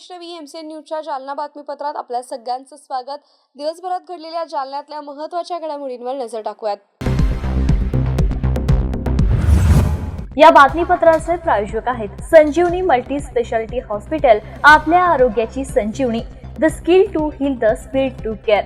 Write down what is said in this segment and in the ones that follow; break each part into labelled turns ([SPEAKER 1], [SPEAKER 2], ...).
[SPEAKER 1] Vaishnavi MCN न्यूजच्या जालना बातमीपत्रात आपल्या सगळ्यांचं स्वागत. दिवसभरात घडलेल्या जालन्यातल्या महत्त्वाच्या घडामोडींवर नजर टाकूयात.
[SPEAKER 2] या बातमीपत्राचे प्रायोजक आहेत संजीवनी मल्टी स्पेशालिटी हॉस्पिटल आपल्या आरोग्याची Sanjivani. The skill to heal the speed to care.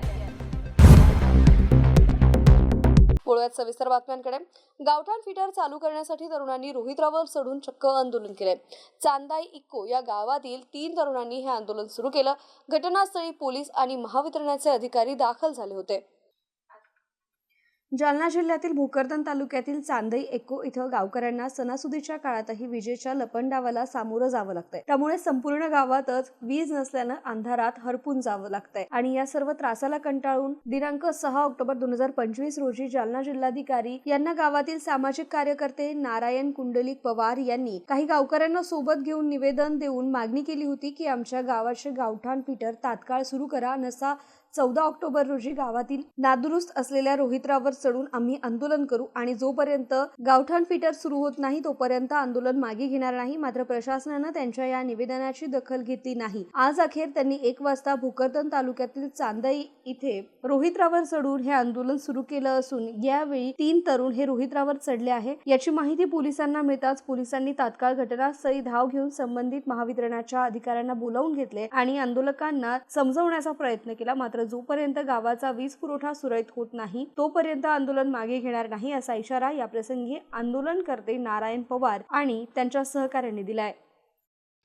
[SPEAKER 1] बोलूयात सविस्तर बातम्यांकडे. गावठाण फिटर चालू करण्यासाठी तरुणांनी रोहित्रावर चढून चक्क आंदोलन केले. चांदाई इक्को या गावातील तीन तरुणांनी हे आंदोलन सुरू केलं. घटनास्थळी पोलीस आणि महावितरणाचे अधिकारी दाखल झाले होते. जालना जिल्ह्यातील भोकरदन तालुक्यातील चांदई एको इथं गावकऱ्यांना सणासुदीच्या काळातही विजेच्या लपंडावाला सामोरं जावं लागतंय. त्यामुळे संपूर्ण गावातच वीज नसल्यानं अंधारात हरपून जावं लागतंय. आणि या सर्व त्रासाला कंटाळून दिनांक सहा ऑक्टोबर दोन हजार पंचवीस रोजी जालना जिल्हाधिकारी यांना गावातील सामाजिक कार्यकर्ते नारायण कुंडलिक पवार यांनी काही गावकऱ्यांना सोबत घेऊन निवेदन देऊन मागणी केली होती की आमच्या गावाचे गावठाण पीटर तात्काळ सुरू करा. नसा चौदा ऑक्टोबर रोजी गावातील नादुरुस्त असलेल्या रोहित्रावर चढून आम्ही आंदोलन करू आणि जोपर्यंत गावठाण फिटर सुरू होत नाही तोपर्यंत आंदोलन मागे घेणार नाही. मात्र प्रशासनानं त्यांच्या या निवेदनाची दखल घेतली नाही. आज अखेर त्यांनी एक वाजता भोकरदन तालुक्यातील चांदई इथे रोहित्रावर चढून हे आंदोलन सुरू केलं असून यावेळी तीन तरुण हे रोहित्रावर चढले आहे याची माहिती पोलिसांना मिळताच पोलिसांनी तात्काळ घटनास्थळी धाव घेऊन संबंधित महावितरणाच्या अधिकाऱ्यांना बोलावून घेतले आणि आंदोलकांना समजवण्याचा प्रयत्न केला. मात्र जोपर्यंत गावाचा वीज पुरवठा सुरळीत होत नाही तोपर्यंत आंदोलन मागे घेणार नाही असा इशारा या प्रसंगी आंदोलनकर्ते नारायण पवार आणि त्यांच्या सहकाऱ्यांनी दिलाय.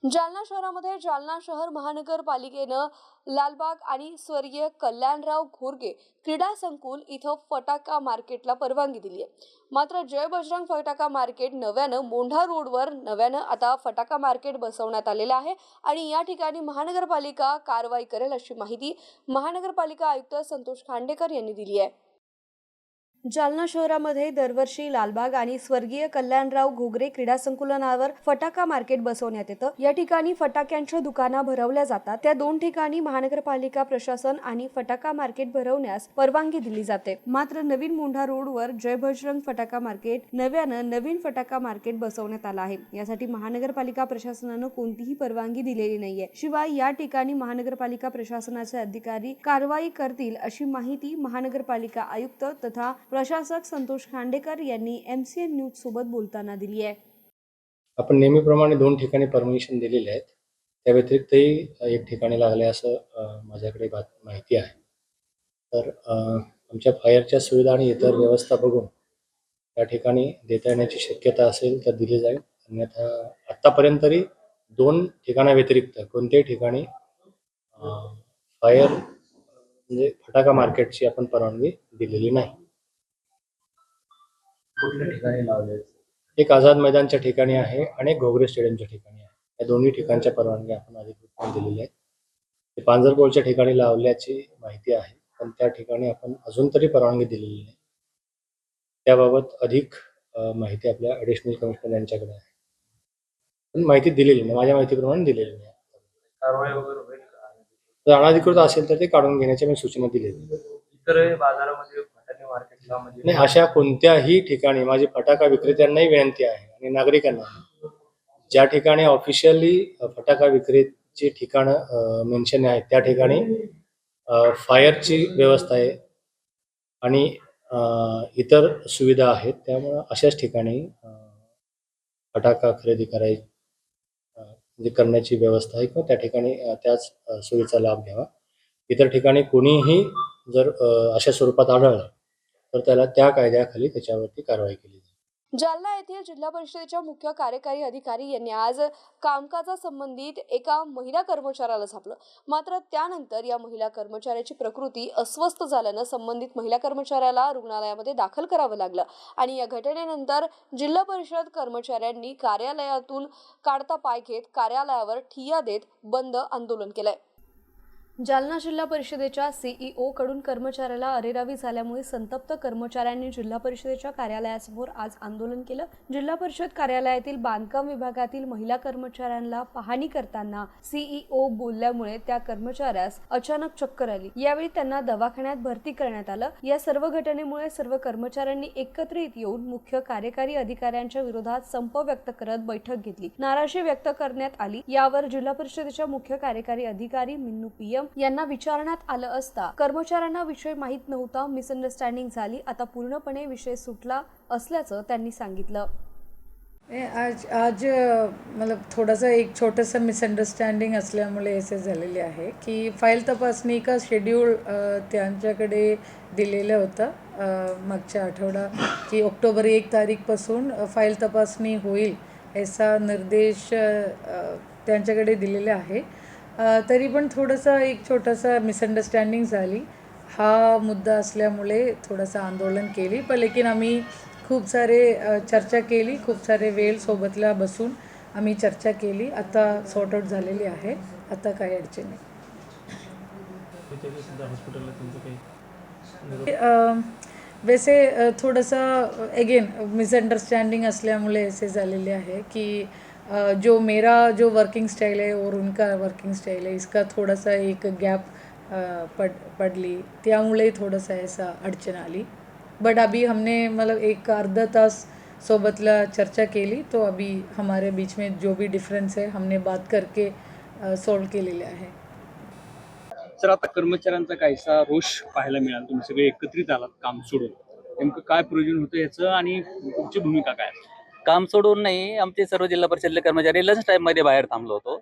[SPEAKER 1] जालना शहरामध्ये जालना शहर महानगरपालिकेनं लालबाग आणि स्वर्गीय कल्याणराव घोरगे क्रीडा संकुल इथं फटाका मार्केटला परवानगी दिली आहे मात्र जय बजरंग फटाका मार्केट नव्यानं मोंढा रोडवर नव्यानं आता फटाका मार्केट बसवण्यात आलेलं आहे आणि या ठिकाणी महानगरपालिका कारवाई करेल अशी माहिती महानगरपालिका आयुक्त संतोष खांडेकर यांनी दिली आहे. जालना शहरामध्ये दरवर्षी लालबाग आणि स्वर्गीय कल्याणराव घोगरे क्रीडा संकुलनावर फटाका मार्केट बसवण्यात येतं. या ठिकाणी फटाक्यांच्या दुकाना भरवल्या जातात. त्या दोन ठिकाणी महानगरपालिका प्रशासन आणि फटाका मार्केट भरवण्यास परवानगी दिली जाते. मात्र नवीन मोंढा रोडवर जय बजरंग फटाका मार्केट नव्यानं नवीन फटाका मार्केट बसवण्यात आलं आहे. यासाठी महानगरपालिका प्रशासनानं कोणतीही परवानगी दिलेली नाहीये. शिवाय या ठिकाणी महानगरपालिका प्रशासनाचे अधिकारी कारवाई करतील अशी माहिती महानगरपालिका आयुक्त तथा प्रशासक संतोष खांडेकर यांनी एम सी न्यूज सोबत बोलताना दिली आहे.
[SPEAKER 3] आपण नेहमीप्रमाणे दोन ठिकाणी परमिशन दिलेले आहेत. त्या व्यतिरिक्तही एक ठिकाणी लागले असं माझ्याकडे बात माहिती आहे. तर आमच्या फायरच्या सुविधा आणि इतर व्यवस्था बघून त्या ठिकाणी देता येण्याची शक्यता असेल तर दिली जाईल. अन्यथा आत्तापर्यंत तरी दोन ठिकाणाव्यतिरिक्त कोणत्याही ठिकाणी फायर म्हणजे फटाका मार्केटची आपण परवानगी दिलेली नाही.
[SPEAKER 4] कुठल्या ठिकाणी लावले
[SPEAKER 3] एक आझाद मैदानच्या ठिकाणी आहे आणि एक घोगरे स्टेडियमच्या ठिकाणी आहे. या दोन्ही ठिकाणच्या परवानगी आपण अधिकृतपणे दिलेल्या आहेत. ते पांजरपोळच्या ठिकाणी लावल्याची माहिती आहे पण त्या ठिकाणी आपण अजून तरी परवानगी दिलेली नाही. त्याबाबत अधिक माहिती आपल्या ॲडिशनल कमिशनर यांच्याकडे आहे. पण माहिती दिलेली नाही माझ्या माहितीप्रमाणे दिलेली नाही.
[SPEAKER 4] कारवाई वगैरे होईल का?
[SPEAKER 3] जर अनधिकृत असेल तर ते काढून घेण्याच्या मी सूचना दिलेली
[SPEAKER 4] इतर बाजारामध्ये मार्केटला म्हणजे
[SPEAKER 3] नाही अशा कोणत्याही ठिकाणी माझी फटाका विक्रेत्यांनाही विनंती आहे आणि नागरिकांना. ज्या ठिकाणी ऑफिशियली फटाका विक्रीची ठिकाणं मेन्शन आहेत त्या ठिकाणी फायरची व्यवस्था आहे आणि इतर सुविधा आहेत त्यामुळं अशाच ठिकाणी फटाका खरेदी कराय म्हणजे करण्याची व्यवस्था आहे किंवा त्या ठिकाणी त्याच सुविधेचा सोयीचा लाभ घ्यावा. इतर ठिकाणी कोणीही जर अशा स्वरूपात आढळलं तर त्याला त्या कायद्याखाली त्याच्यावरती कारवाई केली जाईल.
[SPEAKER 1] जालना येथील जिल्हा परिषदेच्या मुख्य कार्यकारी अधिकारी यांनी आज कामकाजा संबंधित एका महिला कर्मचाऱ्याला झापलं मात्र त्यानंतर या महिला कर्मचाऱ्याची प्रकृती अस्वस्थ झाल्यानं संबंधित महिला कर्मचाऱ्याला रुग्णालयामध्ये दाखल करावं लागलं आणि या घटनेनंतर जिल्हा परिषद कर्मचाऱ्यांनी कार्यालयातून काढता पाय घेत कार्यालयावर ठिय्या देत बंद आंदोलन केलंय. जालना जिल्हा परिषदेच्या सीईओ कडून कर्मचाऱ्याला अरेरावी झाल्यामुळे संतप्त कर्मचाऱ्यांनी जिल्हा परिषदेच्या कार्यालयासमोर आज आंदोलन केलं. जिल्हा परिषद कार्यालयातील बांधकाम विभागातील महिला कर्मचाऱ्यांना पाहणी करताना सीईओ बोलल्यामुळे त्या कर्मचाऱ्यास अचानक चक्कर आली. यावेळी त्यांना दवाखान्यात भरती करण्यात आलं. या सर्व घटनेमुळे सर्व कर्मचाऱ्यांनी एकत्रित येऊन मुख्य कार्यकारी अधिकाऱ्यांच्या विरोधात संप व्यक्त करत बैठक घेतली. नाराजी व्यक्त करण्यात आली. यावर जिल्हा परिषदेच्या मुख्य कार्यकारी अधिकारी मिन्नू पीएम यांना विचारण्यात आलं असता कर्मचाऱ्यांना विषय माहीत नव्हता मिसअंडरस्टँडिंग झाली. आता पूर्णपणे विषय सुटला असल्याचं त्यांनी सांगितलं.
[SPEAKER 5] आज आज मतलब थोडासा एक छोटंसं मिसअंडरस्टँडिंग असल्यामुळे असे झालेले आहे की फाईल तपासणी का शेड्यूल त्यांच्याकडे दिलेलं होतं मागच्या आठवडा की ऑक्टोबर एक तारीखपासून फाईल तपासणी होईल असा निर्देश त्यांच्याकडे दिलेला आहे. तरी पण थोडंसं एक छोटंसं मिसअंडरस्टँडिंग झाली. हा मुद्दा असल्यामुळे थोडंसं आंदोलन केली. पण लेकिन आम्ही खूप सारे चर्चा केली. खूप सारे वेळ सोबतला बसून आम्ही चर्चा केली. आता सॉर्ट आउट झालेली आहे. आता काही अडचण नाही. वैसे थोडंसं अगेन मिसअंडरस्टँडिंग असल्यामुळे असे झालेले आहे की जो मेरा जो वर्किंग स्टाइल है और उनका वर्किंग स्टाइल है इसका थोड़ा सा एक गॅप पड पडली त्यामुळे थोडंसं ऐसा अडचण आली. बट अभी हमने मतलब एक अर्धा तास सोबतला चर्चा केली तो अभी हमारे बीच में जो भी डिफरेंस है हमने बात करके सॉल्व केलेले आहे.
[SPEAKER 6] सर आता कर्मचाऱ्यांचा काहीसा रोष पाहायला मिळाला? तुम्ही सगळे एकत्रित आलात काम सोडून. नेमकं काय प्रयोजन होतं याचं आणि तुमची भूमिका काय? आहे?
[SPEAKER 7] काम सोडून नाही आमचे सर्व जिल्हा परिषदले कर्मचारी लंच टाईममध्ये बाहेर थांबलो होतो.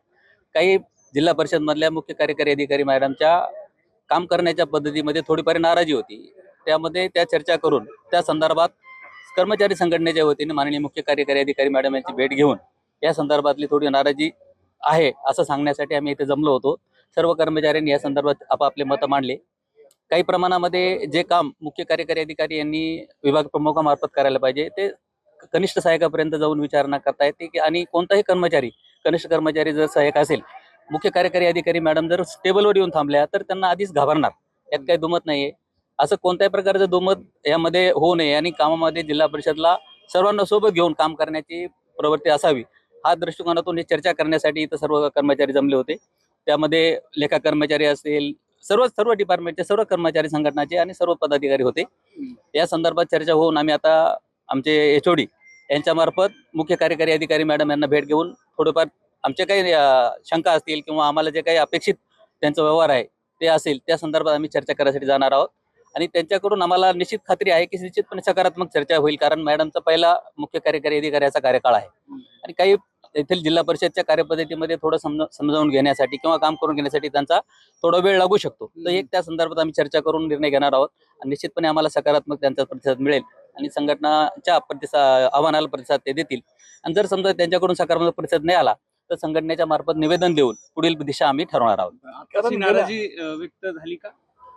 [SPEAKER 7] काही जिल्हा परिषदमधल्या मुख्य कार्यकारी अधिकारी मॅडमच्या काम करण्याच्या पद्धतीमध्ये थोडीफार नाराजी होती. त्यामध्ये त्या चर्चा करून त्या संदर्भात कर्मचारी संघटनेच्या वतीने माननीय मुख्य कार्यकारी अधिकारी मॅडम यांची भेट घेऊन या संदर्भातली थोडी नाराजी आहे असं सांगण्यासाठी आम्ही इथे जमलो होतो. सर्व कर्मचाऱ्यांनी या संदर्भात आपापले मतं मांडले. काही प्रमाणामध्ये जे काम मुख्य कार्यकारी अधिकारी यांनी विभाग प्रमुखामार्फत करायला पाहिजे ते कनिष्ठ सहायकापर्यंत जाऊन विचारणा करता येते की आणि कोणताही कर्मचारी कनिष्ठ कर्मचारी जर सहाय्यक असेल मुख्य कार्यकारी अधिकारी मॅडम जर टेबलवर येऊन थांबल्या तर त्यांना आधीच घाबरणार. यात काही दुमत नाहीये. असं कोणत्याही प्रकारचं दुमत यामध्ये होऊ नये आणि कामामध्ये जिल्हा परिषदला सर्वांना सोबत घेऊन काम करण्याची प्रवृत्ती असावी. हा दृष्टिकोनातून ही चर्चा करण्यासाठी इथं सर्व कर्मचारी जमले होते. त्यामध्ये लेखा कर्मचारी असेल सर्व सर्व डिपार्टमेंटचे सर्व कर्मचारी संघटनाचे आणि सर्व पदाधिकारी होते. या संदर्भात चर्चा होऊन आम्ही आता आमचे एच ओ डी यांच्यामार्फत मुख्य कार्यकारी अधिकारी मॅडम यांना भेट घेऊन थोडंफार आमचे काही शंका असतील किंवा आम्हाला जे काही अपेक्षित त्यांचा व्यवहार आहे ते असेल त्या संदर्भात आम्ही चर्चा करण्यासाठी जाणार आहोत. आणि त्यांच्याकडून आम्हाला निश्चित खात्री आहे की निश्चितपणे सकारात्मक चर्चा होईल कारण मॅडमचा पहिला मुख्य कार्यकारी अधिकाऱ्याचा कार्यकाळ आहे. आणि काही येथील जिल्हा परिषदच्या कार्यपद्धतीमध्ये थोडं समज समजावून घेण्यासाठी किंवा काम करून घेण्यासाठी त्यांचा थोडा वेळ लागू शकतो. तर एक त्या संदर्भात आम्ही चर्चा करून निर्णय घेणार आहोत. आणि निश्चितपणे आम्हाला सकारात्मक त्यांचा प्रतिसाद मिळेल. आणि संघटनाच्या प्रतिसाद आव्हानाला प्रतिसाद ते देतील. आणि जर समजा त्यांच्याकडून सकारात्मक प्रतिसाद नाही आला तर संघटनेच्या मार्फत निवेदन देऊन पुढील दिशा आम्ही ठरवणार आहोत.
[SPEAKER 6] नाराजी व्यक्त झाली का?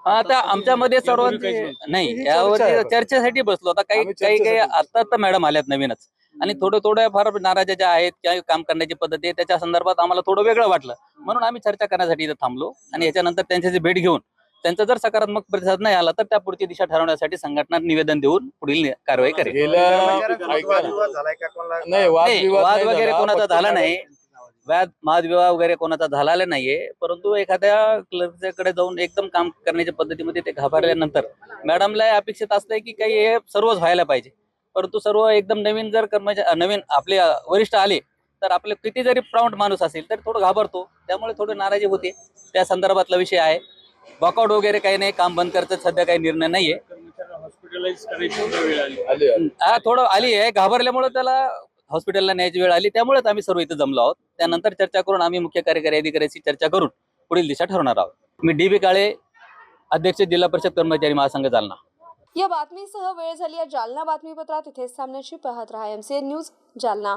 [SPEAKER 7] आता आमच्यामध्ये सर्वांची
[SPEAKER 6] काहीच
[SPEAKER 7] नाही. यावर चर्चेसाठी बसलो. आता काही काही काही आता तर मॅडम आल्यात नवीनच. आणि थोडं थोड्या फार नाराज्या ज्या आहेत किंवा काम करण्याची पद्धती आहे त्याच्या संदर्भात आम्हाला थोडं वेगळं वाटलं. म्हणून आम्ही चर्चा करण्यासाठी इथं थांबलो. आणि याच्यानंतर त्यांच्याची भेट घेऊन त्यांचा जर सकारात्मक प्रतिसाद नाही आला तर त्या पुढची दिशा ठरवण्यासाठी संघटना निवेदन देऊन पुढील कारवाई करेल. वाद वगैरे
[SPEAKER 8] झाला.
[SPEAKER 7] कोणाचा झाला नाही. वाद वादविवाह वगैरे कोणाचा झालेला नाहीये. परंतु एखाद्या क्लर्कच्याकडे जाऊन एकदम काम करण्याच्या पद्धतीमध्ये ते घाबरल्यानंतर मॅडमला अपेक्षित असतंय की काही हे सर्वच व्हायला पाहिजे. परंतु सर्व एकदम नवीन जर कर्मचारी नवीन आपले वरिष्ठ आले तर आपले किती जरी प्राउंड माणूस असेल तर थोडं घाबरतो. त्यामुळे थोडी नाराजी होते. त्या संदर्भातला विषय आहे. वॉकआउट वगैरे काही नाही काम बंद करतात सध्या काही निर्णय नाहीये.
[SPEAKER 6] हॉस्पिटलाइज करायची वेळ आली.
[SPEAKER 7] हा थोडं आली आहे. घाबरल्यामुळे त्याला हॉस्पिटलला न्यायची वेळ आली. त्यामुळेच आम्ही सर्व इथं जमलो आहोत. त्यानंतर चर्चा करून आम्ही मुख्य कार्यकारी अधिकाऱ्याची चर्चा करून पुढील दिशा ठरवणार आहोत. मी डी बी काळे अध्यक्ष जिल्हा परिषद कर्मचारी महासंघ जालना.
[SPEAKER 1] या बातमीसह वेळ झाली आहे जालना बातमीपत्रात. इथेच थांबण्याची पाहत रहा M C N news Jalna.